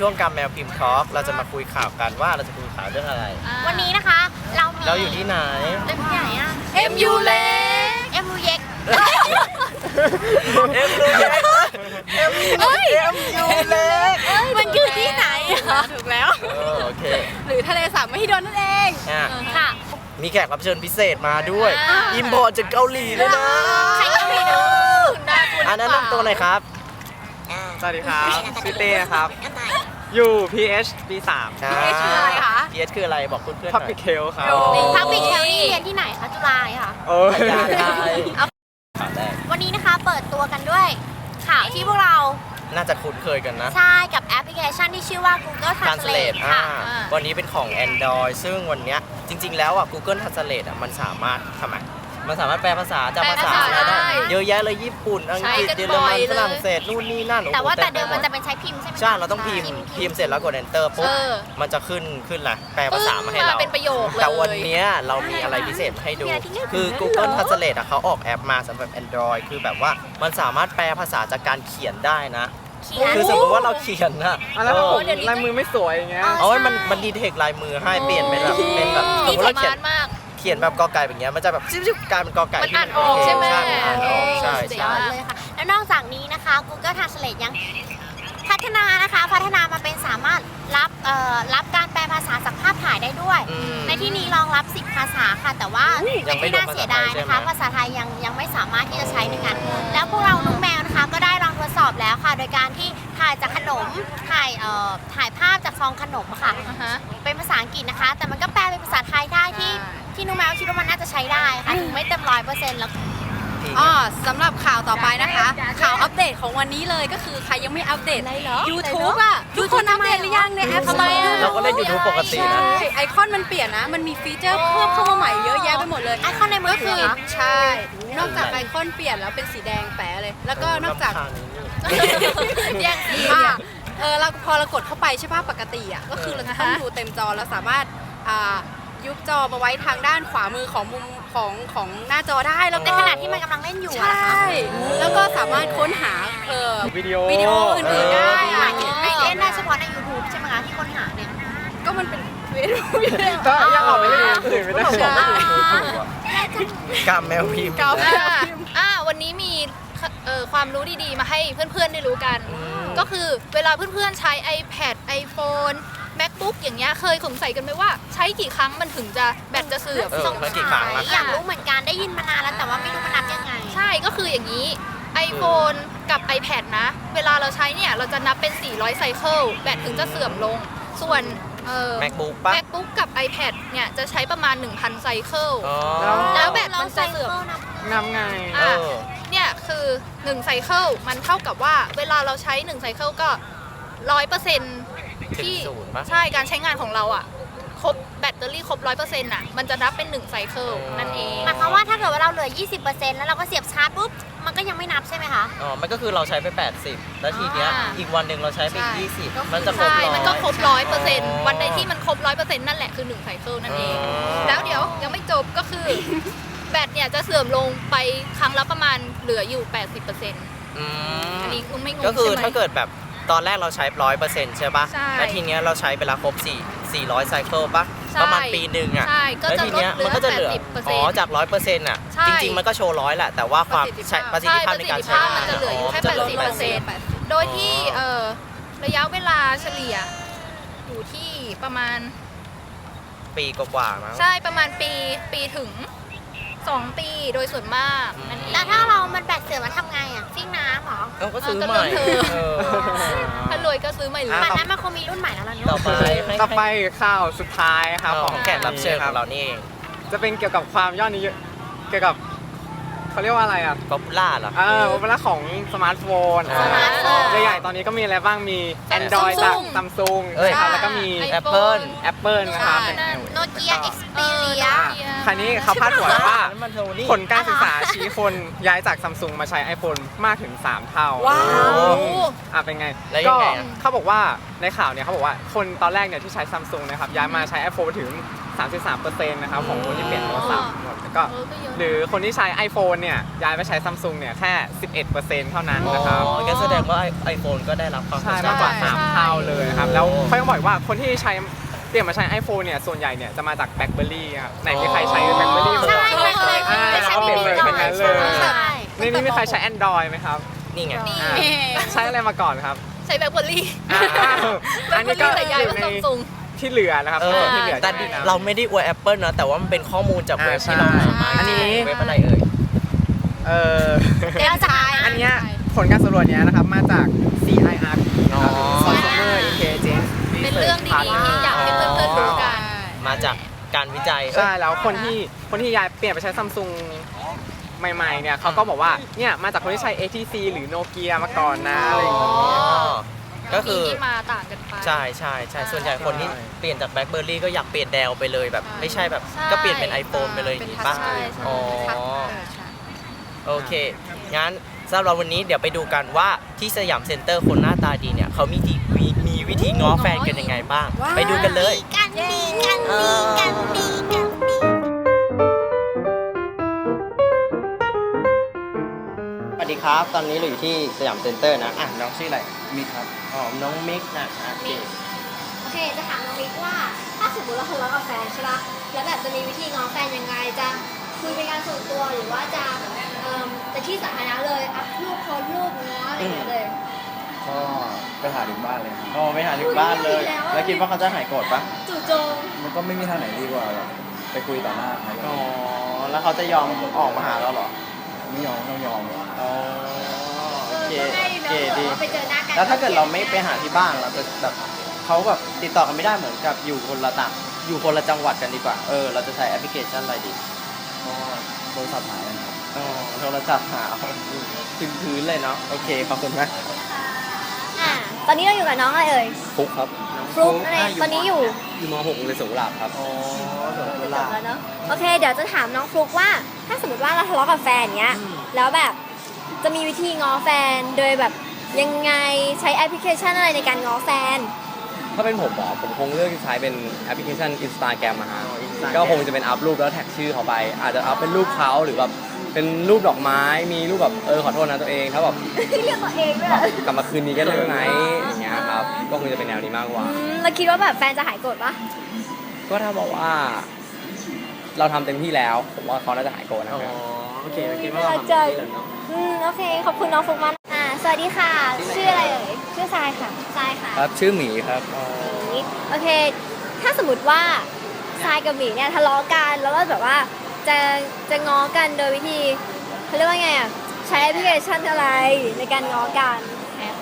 นี้เป็นช่วงการแมวพิมพ์ทอล์กเราจะมาคุยข่าวกันว่าเราจะคุยข่าวเรื่องอะไร วันนี้นะคะ เรามีเราอยู่ที่ไหน เล่นที่ไหนอะ MU เล็กเอ็มยูเย็ก เอ็มยูเล็กเอ็มยูเล็กมันคือที่ไหนอะถูกแล้ว เออโอเคหรือทะเลสาบมหิดลนั่นเองอะค่ะ มีแขกรับเชิญพิเศษมาด้วย อ่า อิมพอร์ตจากเกาหลีเลยนะใครก็ไม่รู้อันนั้นนำตัวหน่อยครับ สวัสดีครับชื่อเต้นะครับ อยู่ PH ปี3 PH คืออะไรคะ PH คืออะไรบอกเพื่อนๆหน่อย Public Health ครับโอ้พักปิกเทลนี่เรียนที่ไหนคะจุฬาค่ะ โอ้ยยาไทยข่าวแรกวันนี้นะคะเปิดตัวกันด้วย ข่าวที่พวกเราน่าจะคุ้นเคยกันนะ ใช่กับแอปพลิเคชันที่ชื่อว่า Google Translate Translate อ่าค่ะวันนี้เป็นของ Android ซึ่งวันเนี้ยจริง ๆ แล้วอะ Google Translate อะมันสามารถทำไมมันสามารถแปลภาษาจากภาษาอะไรได้ เยอะแยะเลยญี่ปุ่น อังกฤษใช้กันเยอรมันบ่อยเลย ฝรั่งเศสนู่นนี่นั่นโอ้โหแต่ว่าแต่ไปเดิมหมันจะเป็นใช้พิมพ์ใช่ไหมคะใช่เราต้องพิมพ์พิมพ์เสร็จแล้วกด enter ปุ๊บเออ มันจะขึ้นขึ้นแหละแปลภาษามาให้ปึ้งเรามาเป็นประโยคเลยแต่วันเนี้ยเรามีอะไรพิเศษมาให้ดู คือ Google Translate อะเขาออกแอปมาสำหรับ Android คือแบบว่ามันสามารถแปลภาษาจากการเขียนได้นะ เขียน คือสมมติว่าเราเขียนนะอะแล้วถ้าผมเดี๋ยวนี้ ลายมือไม่สวยอย่างเงี้ยอ๋อเอาไว้มันมันดีเทคลายมือให้เปลี่ยนเป็นแบบเป็นแบบสมนี่มติสเราเขียมานรถมาก เขียนแบบกอไก่แบบเนี้ยมันจะแบบจิ๊บๆกลายเป็นกอไก่มันที่อ่านออกใช่ไหมใช่มันอ่านออกใช่เจ๋งใช่มากเลยค่ะ แล้วนอกจากนี้นะคะ Google Translate ยังพัฒนานะคะ พัฒนามาเป็นสามารถรับเอ่อรับการแปลภาษาจากภาพถ่ายได้ด้วย อืมในที่นี้รองรับ 10 ภาษาค่ะ แต่ว่ายังไม่ที่น่ารวมเสียดายนะคะภาษาไทยใช่ไหม ภาษาไทยยังยังไม่สามารถที่จะใช้ในงานแล้วพวกเราน้องแมวนะคะ ก็ได้ลองทดสอบแล้วค่ะ โดยการที่ถ่ายจากขนมถ่ายเอ่อถ่ายภาพจากซองขนมค่ะ อ่าฮะ เป็นภาษาอังกฤษนะคะ แต่มันก็แปลเป็นภาษาไทยได้ที่ ที่น้องแมวคิดว่ามันน่าจะใช้ได้ค่ะถึงไม่เต็มร้อยเปอร์เซ็นต์แล้ว อ๋อสำหรับข่าวต่อไปนะคะ ข่าวอัปเดตของวันนี้เลยก็คือใครยังไม่อัปเดต อะไรเหรอ YouTube อะ ทุกคนอัปเดตหรือยังในแอปทำไมอะเราก็เล่น YouTube ปกติใช่นะไอคอนมันเปลี่ยนนะ มันมีฟีเจอร์เพิ่มเข้ามาใหม่เยอะแยะไปหมดเลยไอคอนในมือก็ถืคืออเหรอ ใช่ นอกจากไอคอนเปลี่ยนแล้วเป็นสีแดงแปะเลย แล้วก็นอกจาก รำคญนี่นี่แย่งสีเนี่ย เออเราพอเรากดเข้าไปใช่ป่ะปกติอะก็คือเราจะต้องดูเต็มจอเราสามารถอ่า ยุบจอมาไว้ทางด้านขวามือของมุมของของหน้าจอได้แล้วในก็ขณะที่มันกำลังเล่นอยู่ใชอะนะคะ่ แล้วก็สามารถค้นหาเออวิดีโอวิดีโออื่นๆได้หอะมายถึงไม่เล่นได้เฉพาะใน YouTube ใช่ไหมคะที่ค้นหาเนี่ย ก็มันเป็นวิดีโออยู่แล้วก็ยังออกไปเล่นอื่นไม่ได้ใช่กามแมวพิมพ์ เก่า อ่าอ่าวันนี้มีเอ่อความรู้ดีๆ มาให้เพื่อนๆได้รู้กัน ก็คือเวลาเพื่อนๆใช้ iPad iPhone MacBook อย่างเงี้ยเคยสงสัยกันไหมว่าใช้กี่ครั้งมันถึงจะแบตจะเสื่อม เออแล้วกี่ครั้งละอยากรู้เหมือนกันได้ยินมานานแล้วแต่ว่าไม่รู้มันนับยังไง ใช่ก็คืออย่างนี้ iPhone กับ iPad นะ เวลาเราใช้เนี่ย เราจะนับเป็น 400 ไซเคิลแบตถึงจะเสื่อมลง ส่วนเอ่อ MacBook ปะ MacBook กับ iPad เนี่ย จะใช้ประมาณ 1,000 ไซเคิล อ๋อ แล้วแบตมันจะเสื่อมงำไง เออะ อ เนี่ย คือ1ไซเคิลมันเท่ากับว่าเวลาเราใช้1ไซเคิลก็ร้อยเปอร์เซ็น ที่ถึงศูนย์ปะ ใช่การใช้งานของเราอะ ครบแบตเตอรี่ครบร้อยเปอร์เซ็นต์อะ มันจะนับเป็น1ไซเคิลนั่นเอง หมายความว่าถ้าเกิดว่าเราเหลือ 20%แล้วเราก็เสียบชาร์จปุ๊บ มันก็ยังไม่นับใช่ไหมคะ อ๋อ มันก็คือเราใช้ไป 80 แล้วทีเนี้ยอ่า อีกวันหนึ่งเราใช้ไปอีกใช่20 มันจะครบใช่ ร้อย มันก็ครบร้อยเปอร์เซ็นต์อ๋อวันใดที่มันครบร้อยเปอร์เซ็นต์นั่นแหละคือ1ไซเคิลนั่นเอง อ๋อ แล้วเดี๋ยวยังไม่จบก็คือ แบตเนี่ยจะเสื่อมลงไปครั้งละประมาณเหลืออยู่ 80%ออืมันนี้คุณไม่งงก็คือใช่ไหม ถ้าเกิดแบบ ตอนแรกเราใช้ร้อยเปอร์เซ็นต์ใช่ปะใช่แล้วทีเนี้ยเราใช้ไปแล้วครบ4 400ไซเคิลปะใช่ประมาณปีหนึ่งอะใช่ก็แล้วจะทีลดเนี้ยเหลืมันอก็จะเหลือ80%อ๋อจากร้อยเปอร์เซ็นต์อะใช่จริงๆมันก็โชว์ร้อยแหละแต่ว่าความใช้ประสิทธิภาพในการใช้งานมันจะเหลืออยู่แค่จะเหลือ80%โดยที่เอ่อระยะเวลาเฉลี่ยอยู่ที่ประมาณ ปีกว่าๆมั้ง ใช่ประมาณปีปีถึง 2 ปีโดยส่วนมากนั่นเองแล้วถ้าเรามันแบตเสื่อมมันทำไงอะซิ่งน้ำเหรอ เราก็ซื้อเอาใหก็ม่เรื่องเธอเออ ถ้ารวยก็ซื้อใหม่เลยอะมันนั้นมันคงมีรุ่นใหม่แล้วล่ะต่อเนาะไปให้ต่อไปข่าวสุดท้ายครับขขอองงแขกรับเชิญของเรานี่เองจะเป็นเกี่ยวกับความยอดนิยมเกี่ยวกับเขาเรียกว่าอะไรอะป๊อปปูล่าเหรอ เออเวลาของสมาร์ทโฟนอ่าสมาร์ทโฟน ใหญ่ๆตอนนี้ก็มีอะไรบ้างมี Android จาก Samsung ซัมซุงเอ้ยนะครับแล้วก็มีไอ Apple Apple นะครับใช่นั่นโน เกียเอ็กซ์ปีเรีย Nokia คราวนี้เขาพาดหัวว่ามันโทนี่ผลการศึกษาชี้คนย้ายจากซัมซุงมาใช้ iPhone มากถึง 3 เท่าว้าว อะเป็นไง แล้วยังไงอะ เขาบอกว่าในข่าวเนี่ยเขาบอกว่าคนตอนแรกเนี่ยที่ใช้ซัมซุงนะครับย้ายมาใช้ iPhone ถึง 33%นะครับของคนที่เปลี่ยนโทรศัพท์หมดแล้วก็ เออก็เยอะนะ หรือคนที่ใช้ iPhone เนี่ยย้ายไปใช้ซัมซุงเนี่ยแค่ 11%เท่านั้นอ๋อนะครับก็แสดงว่าไอโฟนก็ได้รับความใช่สนใจมากกว่า ใช่ 3 เท่าเลยนะครับ แล้วโอ้เขายังบอกอีกว่าคนที่ใช้ เปลี่ยนมาใช้ iPhone เนี่ยส่วนใหญ่เนี่ยจะมาจาก BlackBerry ครับไหนมีใครใช้ BlackBerry บ้าง ใช่เคยเคยอ่าเคยใช้แล้วก็เปลี่ยนเลยเป็นงั้นเลย ใช่ในนี้มีใครใช้ Android ไหมครับนี่ไงนี่อ่าใช้อะไรมาก่อนครับใช้แบล็คเบอร์รี่อ่าแบล็อัคนเบอนี้ร์ก็รี่แต่ย้ายอยู่มาในซัมซุง ที่เหลือนะครับเออที่เหลือแต่ที่แนะนำเราไม่ได้อวย Apple นะแต่ว่ามันเป็นข้อมูลจากเว็บอ่าที่เราใช่สามารถอันนี้ เว็บอะไรเอ่ย เออ เดี๋ยวจะหาอันเนี้ยผลการสำรวจเนี้ยนะครับมาจาก CIRP อ๋อ Consumer Intelligence เป็นเรื่องดีๆที่อยากให้เพื่อนๆรู้กัน มา จากการวิจัยใช่แล้วคนที่คนที่ย้ายเปลี่ยนไปใช้ซัมซุงใหม่ๆเนี่ยเขาก็บอกว่าเนี่ยมาจากคนที่ใช้ ATC หรือโนเกียมาก่อนนะอะไรอย่างเงี้ยอ๋อก็คือมีที่มาต่างกันไป ใช่ใช่ใช่ส่วนใหญ่คนที่เปลี่ยนจาก BlackBerry ก็อยากเปลี่ยนแนวไปเลยแบบ ไม่ใช่แบบใช่ก็เปลี่ยนเป็น iPhone ไปเลยอย่างนี้ป่ะใช่ใช่อ๋อ ทัดเออใช่โอเค งั้นสำหรับวันนี้เดี๋ยวไปดูกันว่าที่สยามเซ็นเตอร์คนหน้าตาดีเนี่ยเขามีทีมีมี วิธีง้อแฟนกันยังไงบ้าง ไปดูกันเลย กันดีกันดีกันดีกันดีสวัสดีครับ ตอนนี้เราอยู่ที่สยามเซ็นเตอร์นะอะน้องชื่ออะไรมิกครับอ๋อน้องมิกนะโอเคโอเคจะถามน้องมิกว่า ถ้าสมมติเราทะเลาะกับแฟนใช่ปะแล้วแบบจะมีวิธีง้อแฟนยังไงจะคุยเป็นการส่วนตัวหรือว่าจะเอ่อเป็นที่สาธารณะเลยอัพรูปโพสต์รูปง้ออะไรอย่างเงี้ยเลย ก็ไปหาถึงบ้านเลยครับอ๋อไปหาถึงบ้านเลย แล้วคิดว่าเขาจะหายโกรธปะจู่โจมมันก็ไม่มีทางไหนดีกว่าหรอกไปคุยต่อหน้าเขาอ๋อแล้วเขาจะยอมออกมาหาเราเหรอไม่ยอมต้องยอมหรอกอ๋อเอโออเคก็ได้โอแล้วเคดีว่าไปเจอหน้ากันแล้วถ้าเกิดเราไม่ไปหาที่บ้านเราจะแบบเขาแบบติดต่อกันไม่ได้เหมือนกับอยู่คนละต่างอยู่คนละจังหวัดกันดีกว่าเออเราจะใช้แอปพลิเคชันอะไรดีก็โทรศัพท์หายกันครับอ๋อโทรศัพท์หาพื้นพื้นเลยเนาะโอเคขอบคุณมาก อ่าตอนนี้เราอยู่กับน้องอะไรเอ่ยฟุกครับฟลุ๊กนั่นเองตอนนี้อยู่อยู่ม .6 เลยนสวนกุหลาบครับอ๋อสวนกุจหลาบบแล้วเนาะโอเค เดี๋ยวจะถามน้องฟลุกว่า ถ้าสมมติว่าเราทะเลาะกับแฟนเงี้ยแล้วแบบจะมีวิธีง้อแฟนโดยแบบยังไงใช้แอปพลิเคชันอะไรในการง้อแฟน ถ้าเป็นผมหมอผมคงเลือกที่ใช้เป็นแอปพลิเคชัน Instagram มาฮะอ๋อ Instagram ก็คงจะเป็นอัพรูปแล้วแท็กชื่อเขาไป อาจจะอัพเป็นรูปเขาหรือแบบ เป็นรูปดอกไม้มีรูปแบบเออขอโทษนะตัวเองถ้าแบบเรียกตัวเองด้วยกลับมาคืนนี้กันได้ไหมอย่างเงี้ยครับก็คงจะเป็นแนวนี้มากกว่าอืมเราคิดว่าแบบแฟนจะหายโกรธปะก็ถ้าบอกว่า เราทำเต็มที่แล้วผมว่าเขาน่าจะหายโกรธนะอ๋อครับโอเคโอเคว่าเราทำได้แล้วเนาะอืมโอเคขอบคุณน้องฟลุกมากอ่าสวัสดีค่ะ ชื่ออะไรเอ่ยชื่อทรายค่ะทรายค่ะ ครับชื่อหมีครับอย่างนี้โอเค ถ้าสมมติว่าทรายกับหมีเนี่ยทะเลาะกัน แล้วก็แบบว่า จะจะง้อกันโดยวิธีเขาเรียกว่าไงอะใช้แอปพลิเคชันอะไรในการง้อกันแอป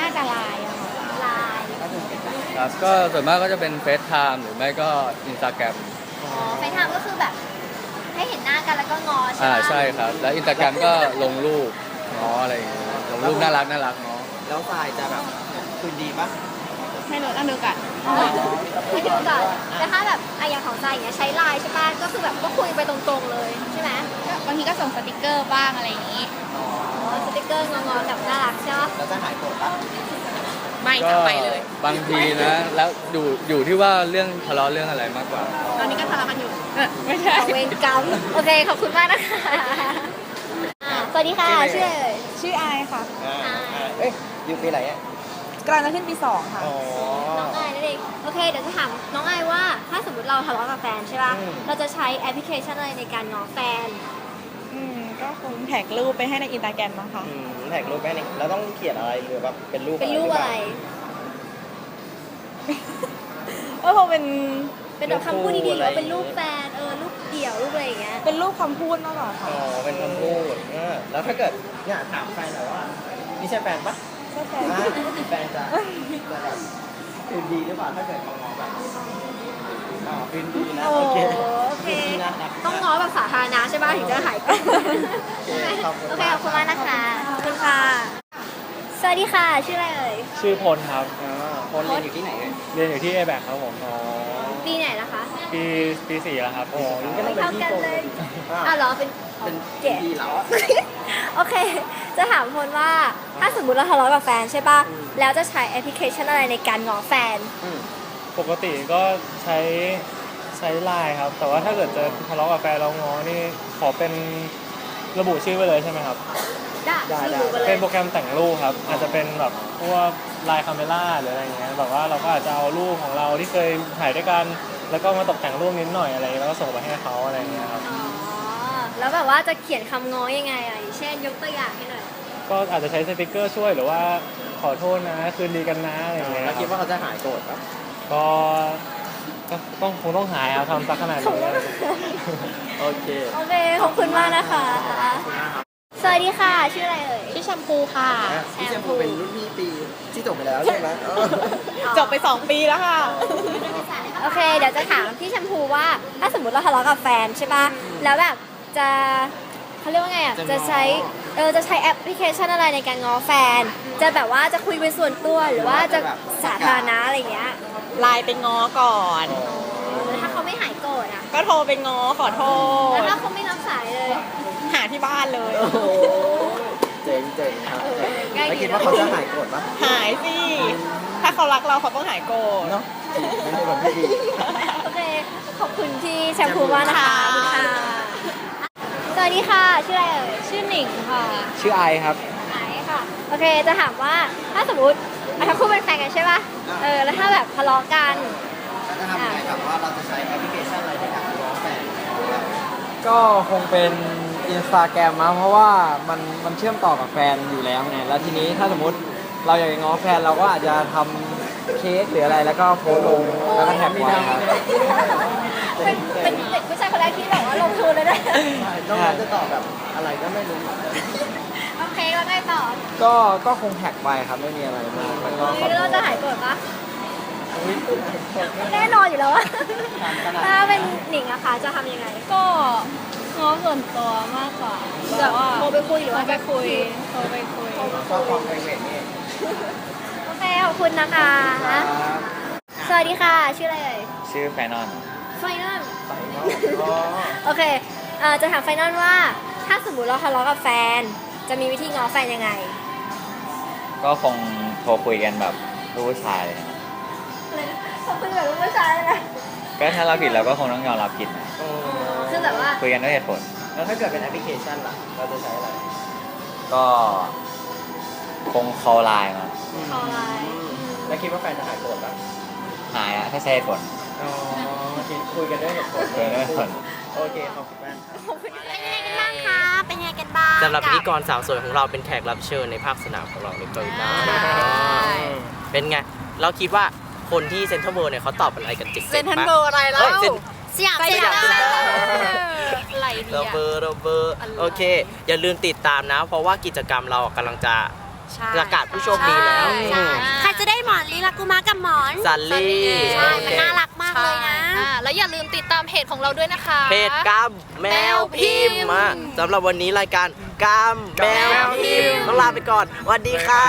น่าจะไลน์อะค่ะไลน์ครับก็ส่วนมากก็จะเป็นเฟซไทม์หรือไม่ก็อินสตาแกรมอ๋อเฟซไทม์ก็คือแบบ ให้เห็นหน้ากันแล้วก็ง้อใช่อ่าไหมใช่ครับ แล้วอินสตาแกรมก็ลงรูปง้ออะไรอย่างเงี้ยลงรูปน่ารักน่ารักง้อแล้วทรายจะแบบคืนดีปะให้หนูตั้งดูกัน อ๋อไม่ดูก่อนแต่ถ้าแบบอะอย่างของทรายอย่างเงี้ยใช้ไลน์ใช่ปะก็คือแบบก็คุยไปตรงๆเลยใช่ไหมบางทีก็ส่งสติกเกอร์บ้างอะไรอย่างนี้ อ๋อสติกเกอร์งอนๆแบบน่ารักใช่ปะแล้วจะหายโกรธปะไม่ก็จะไปเลย บางทีนะ แล้วอยู่อยู่ที่ว่าเรื่องทะเลาะเรื่องอะไรมากกว่า ตอนนี้ก็ทะเลาะกันอยู่ ไม่ใช่ของเวรกรรมโอเคขอบคุณมากนะคะอ่าสวัสดีค่ะชื่ออะไรเอ่ยชื่ออายค่ะอ่าอ่าเอ้ยอยู่ปีไหนอะกำลังจะขึ้นปีสองค่ะ อ๋อ น้องอายนั่นเอง โอเค เดี๋ยวจะถามน้องอายว่า ถ้าสมมติเราทะเลาะกับแฟนใช่ป่ะ อืม เราจะใช้แอปพลิเคชันอะไรในการง้อแฟน อืมก็คงแท็กรูปไปให้ในอินสตาแกรมมั้งค่ะอืมแท็กรูปแม่นี่แล้วต้องเขียนอะไรหรือแบบเป็นรูปเป็นรูปอะไร ก็คงเป็นเป็นแบบคำพูดดีๆหรือว่าเป็นรูปแฟน เออ รูปเดี่ยว รูปอะไรอย่างเงี้ย เป็นรูปคำพูดมากกว่าอ๋ค่ะอเป็นคำพูดเออแล้วถ้าเกิดเนี่ยถามแฟนหน่อยว่านี่ใช่แฟนปะใช่แฟอะนแฟนจะจะแบบ คืนดีหรือเปล่าถ้าเกิดมองๆแบบอ๋อคืนดีนะโอ้โอเคโอเค คืนดีนะรักต้องง้อแบบสาธารณะใช่ป่ะถึงจะหายโกรธโอเคขอบคุณ โอเคมากขอบคุณมากนะคะ ขอบคุณค่ะ สวัสดีค่ะ ชื่ออะไรเอ่ย ชื่อพลครับ อ๋อคนเรียนอยู่ที่ไหนเอ่ยเรียนอยู่ที่ a อแบครับผมอ๋อปีไหนนะคะปีปีสี่แล้วครับอ๋องั้นก็ต้องไม่เป็นเท่าพี่กันโตเลยอะอ้าวเหรอ เป็นเป็นเจ็พี่เหรอ โอเค จะถามพลว่าถ้าสมมติเราทะเลาะกับแฟนใช่ป่ะ แล้วจะใช้แอปพลิเคชันอะไรในการง้อแฟนอืมปกติก็ใช้ใช้ไลน์ครับ แต่ว่าถ้าเกิดจะทะเลาะกับแฟนเราง้อนี่ขอเป็นระบุชื่อไปเลยใช่ไหมครับ ได้ได้ดูไปเลเป็ยนโปรแกรมแต่งรูปครับ อาจจะเป็นแบบพวกไลน์คาเมล่าหรืออะไรอย่างเงี้ยแบบว่าเราก็อาจจะเอารูปของเราที่เคยถ่ายด้วยกัน แล้วก็มาตกแต่งรูปนิดหน่อยอะไรอย่างเงี้ยแล้วก็ส่งไปให้เขาอะไรอย่างเงี้ยครับ อ๋อ แล้วแบบว่าจะเขียนคำง้อยังไงอะอย่างเช่นยกตัวอย่างให้หน่อย ก็อาจจะใช้สติกเกอร์ช่วยหรือว่าขอโทษนะคืนดีกันนะอะไรอย่างเงี้ยแล้วคิดว่าเขาจะหายโกรธปะก็ก็ต้องคงต้องหายเอาทำสักขนาดนี้ โอเคโอเค ขอบคุณมากนะคะ สวัสดีค่ะ ชื่ออะไรเอ่ย ชื่อแชมพูค่ะพี่แชมพูเป็นรุ่นพี่ปีที่จบไปแล้วใช่ไหมเออจบไป 2 ปีแล้วค่ะ โอเค เดี๋ยวจะถามพี่แชมพูว่า ถ้าสมมติเราทะเลาะกับแฟนใช่ป่ะ แล้วแบบ จะเขาเรียกว่าไงอะจะใช้เออจะใช้แอปพลิเคชันอะไรในการง้อแฟน จะแบบว่าจะคุยเป็นส่วนตัวหรือว่าจะสาธารณะอะไรอย่างเงี้ยไลน์ไปง้อก่อน แล้วถ้าเขาไม่หายโกรธอะก็โทรไปง้อขอโทแล้วษถ้าเขาไม่รับสายเลย หาที่บ้านเลย โอ้โหเจ๋งเจ๋งครับเจ๋งง่ายดี แล้วคิดว่าเขาจะหายโกรธปะหายสิ ถ้าเขารักเราเขาต้องหายโกรธ เนาะไม่ใช่แบบที่ดี โอเค ขอบคุณที่แชมพูมากนะคะขอบคุณค่ะส วัสดีค่ะ ชื่ออะไรเอ่ย ชื่อหนิงค่ะ ชื่อไอครับไหนค่ะ โอเค จะถามว่าถ้าสมมติอะทั้งคู่เป็นแฟนกันใช่ป่ะ เออ แล้วถ้าแบบทะเลาะกัน แล้วจะทำยังไงกับว่าเราจะใช้แอปพลิเคชันอะไรในการง้อแฟนก็คงเป็นอินสตาแกรมนะเพราะว่ามันมันเชื่อมต่อกับแฟนอยู่แล้วไง แล้วทีนี้ถ้าสมมติเราอยากจะง้อแฟนเราก็อาจจะทำเค้กหรืออะไรแล้วก็โพสต์ลงแล้วก็แท็กไว้ครับ เป็นเป็นเด็กผู้ชายคนแรกที่แบบว่าลงทุนเลยนะน้องนั้นจะตอบแบบอะไรก็ไม่รู้ โอเคแล้วไงต่อก็ก็คงแท็กไปครับไม่มีอะไรมากแล้วก็ขอนี่โทเราษจะหายโกรธปะแน่นอนอยู่แล้วอะถ้าเป็นหนิงอะคะจะทำยังไง ก็ง้อส่วนตัวมากกว่าแบบว่าโทรไปคุยหรือโทรว่าไปคุยโทรไปคุยชอบความไพรเวทนี่โอเคขอบคุณนะคะ สวัสดีค่ะ ชื่ออะไรเอ่ยชื่อแฟนอน ไฟนอลใส่เนาะอ๋อโอเคเอ่อจะถามไฟนอลว่า ถ้าสมมติเราทะเลาะกับแฟน จะมีวิธีง้อแฟนยังไง ก็คงโทรคุยกันแบบลูกผู้ชายเลยนะเลยขอบคุณแบบลูกผู้ชายเลยนะก็ถ้าเราผิดเราก็คงต้องยอมรับผิดนะอ๋อคือแบบว่า คุยกันด้วยเหตุผล แล้วถ้าเกิดเป็นแอปพลิเคชันล่ะ เราจะใช้อะไรก็ คง call line มา คอไลน์แล้วคิดว่าแฟนจะหายโกรธปะหายอะถ้าใช้เหตุผล อ๋อ คิดคุยกันด้วยเหตุผลคุยกันด้วยเหตุผลโอเคขอบคุณมากเป็นยังไงกันบ้างคะ เป็นยังไงกันบ้างสำหรับพิธีกรสาวสวยของเราเป็นแขกรับเชิญในภาคสนามของเราในเกาหลีใต้ใช่เป็นไง เราคิดว่าคนที่เซ็นทรัลเวิลด์เนี่ยเขาตอบอะไรกันจิตเซนทันเบอร์อะไรแล้เอ้ยวเซ็นสยามสยามเซ็นเตอร์อะไรดีโรอะ เบอร์โรเบอร์อะไรโอเค อย่าลืมติดตามนะ เพราะว่ากิจกรรมเรากำลังจะ ใช่ ประกาศผู้โชคดีแล้วใช่ ใครจะได้หมอนลีลากุมากับหมอน ซันลี่ ใช่โอมันเคน่ารักมากเลยนะอ่าแล้วอย่าลืมติดตามเพจของเราด้วยนะคะ เพจกามแมวพิมพ์มาสำหรับวันนี้รายการกามแมวพิมพ์ต้องลาไปก่อนสวัสดีค่ะ